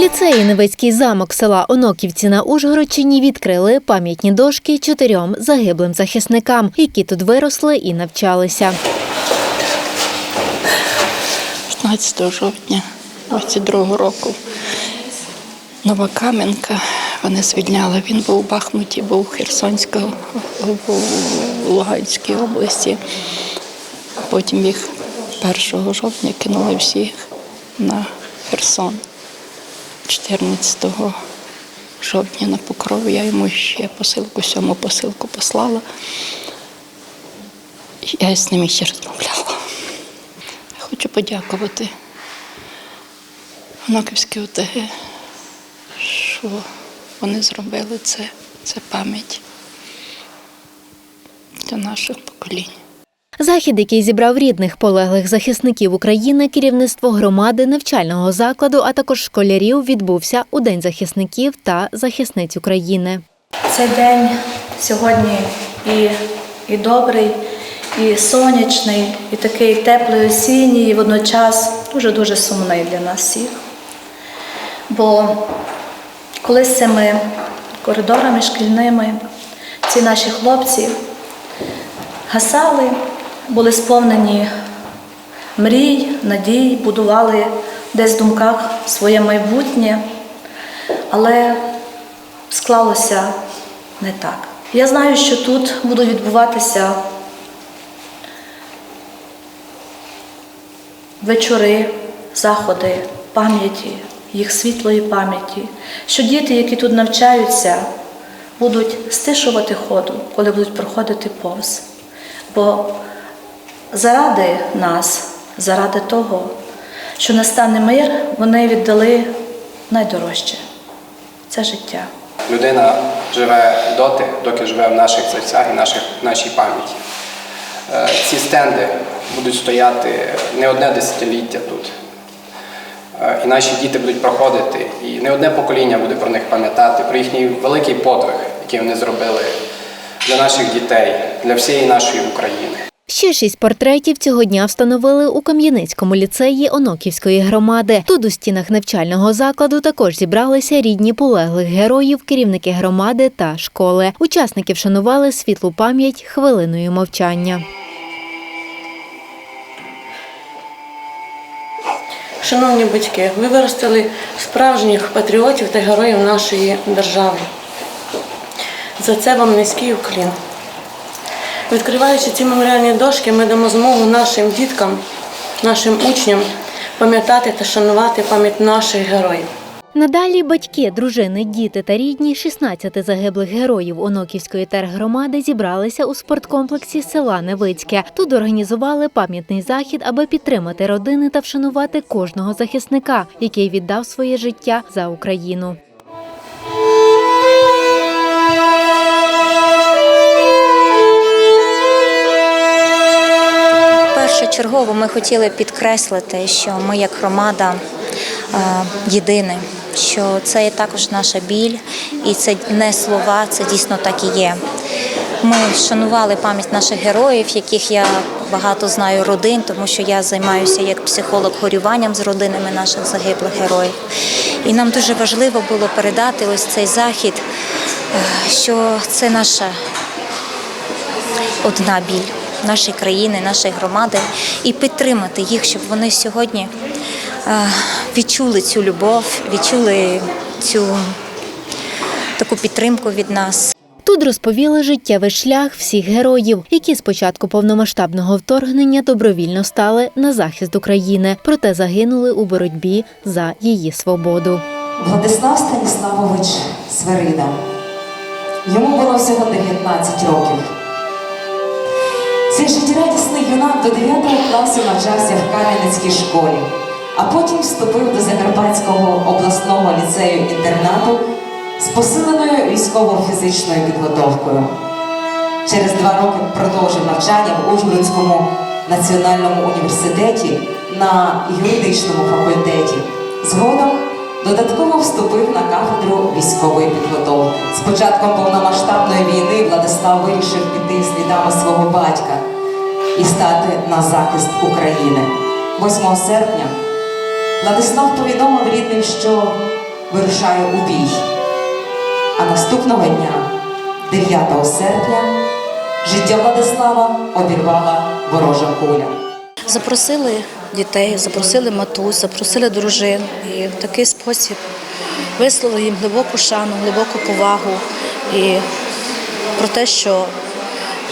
ліцеї Невецький замок села Оноківці на Ужгородчині відкрили пам'ятні дошки чотирьом загиблим захисникам, які тут виросли і навчалися. 15 жовтня 22 року. Нова Кам'янка. Вони звільняли. Він був у Бахмуті, був у Херсонській, в Луганській області. Потім їх 1 жовтня кинули всіх на Херсон. 14 жовтня на покров я йому ще посилку, сьому посилку послала. Я з ним ще розмовляла. Хочу подякувати Оноківській ОТГ, що вони зробили це, це пам'ять для наших поколінь. Захід, який зібрав рідних полеглих захисників України, керівництво громади, навчального закладу, а також школярів, відбувся у День захисників та захисниць України. Цей день сьогодні і, і добрий, і сонячний, і такий теплий осінній, і водночас дуже-дуже сумний для нас всіх. Бо колись цими коридорами шкільними ці наші хлопці гасали, були сповнені мрій, надій, будували десь в думках своє майбутнє, але склалося не так. Я знаю, що тут будуть відбуватися вечори, заходи пам'яті, їх світлої пам'яті, що діти, які тут навчаються, будуть стишувати ходу, коли будуть проходити повз. Бо заради нас, заради того, що настане мир, вони віддали найдорожче це життя. Людина живе доти, доки живе в наших серцях і наших, нашій пам'яті. Е, Ці стенди будуть стояти не одне десятиліття тут. Е, І наші діти будуть проходити, і не одне покоління буде про них пам'ятати, про їхній великий подвиг, який вони зробили для наших дітей, для всієї нашої України. Ще шість портретів цього дня встановили у Кам'яницькому ліцеї Оноківської громади. Тут у стінах навчального закладу також зібралися рідні полеглих героїв, керівники громади та школи. Учасники вшанували світлу пам'ять хвилиною мовчання. Шановні батьки, ви виростили справжніх патріотів та героїв нашої держави. За це вам низький уклін. Відкриваючи ці меморіальні дошки, ми дамо змогу нашим діткам, нашим учням пам'ятати та шанувати пам'ять наших героїв. Надалі батьки, дружини, діти та рідні 16 загиблих героїв Оноківської тергромади зібралися у спорткомплексі села Невицьке. Тут організували пам'ятний захід, аби підтримати родини та вшанувати кожного захисника, який віддав своє життя за Україну. Першочергово ми хотіли підкреслити, що ми як громада е, єдині, що це є також наша біль, і це не слова, це дійсно так і є. Ми вшанували пам'ять наших героїв, яких я багато знаю родин, тому що я займаюся як психолог горюванням з родинами наших загиблих героїв. І нам дуже важливо було передати ось цей захід, е, що це наша одна біль нашої країни, нашої громади, і підтримати їх, щоб вони сьогодні е, відчули цю любов, відчули цю таку підтримку від нас. Тут розповіли життєвий шлях всіх героїв, які з початку повномасштабного вторгнення добровільно стали на захист України, проте загинули у боротьбі за її свободу. Владислав Станіславович Сверида. Йому було всього 19 років. Цей життєрадісний юнак до 9 класу навчався в Кам'янецькій школі, а потім вступив до Закарпатського обласного ліцею-інтернату з посиленою військово-фізичною підготовкою. Через два роки продовжив навчання в Ужгородському національному університеті на юридичному факультеті. Згодом додатково вступив на кафедру військової підготовки. З початком повномасштабної війни Владислав вирішив піти слідами свого батька і стати на захист України. 8 серпня Владислав повідомив рідним, що вирушає у бій. А наступного дня, 9 серпня, життя Владислава обірвала ворожа куля. Запросили дітей, запросили матусь, запросили дружин і в такий спосіб висловили їм глибоку шану, глибоку повагу і про те, що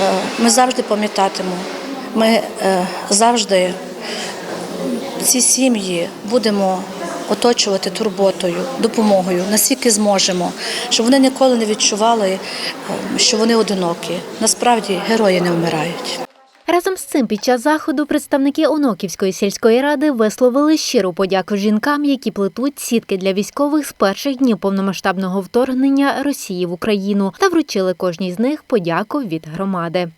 е, ми завжди пам'ятатимемо, ми е, завжди ці сім'ї будемо оточувати турботою, допомогою, наскільки зможемо, щоб вони ніколи не відчували, е, що вони одинокі. Насправді герої не вмирають. Разом з цим під час заходу представники Оноківської сільської ради висловили щиру подяку жінкам, які плетуть сітки для військових з перших днів повномасштабного вторгнення Росії в Україну, та вручили кожній з них подяку від громади.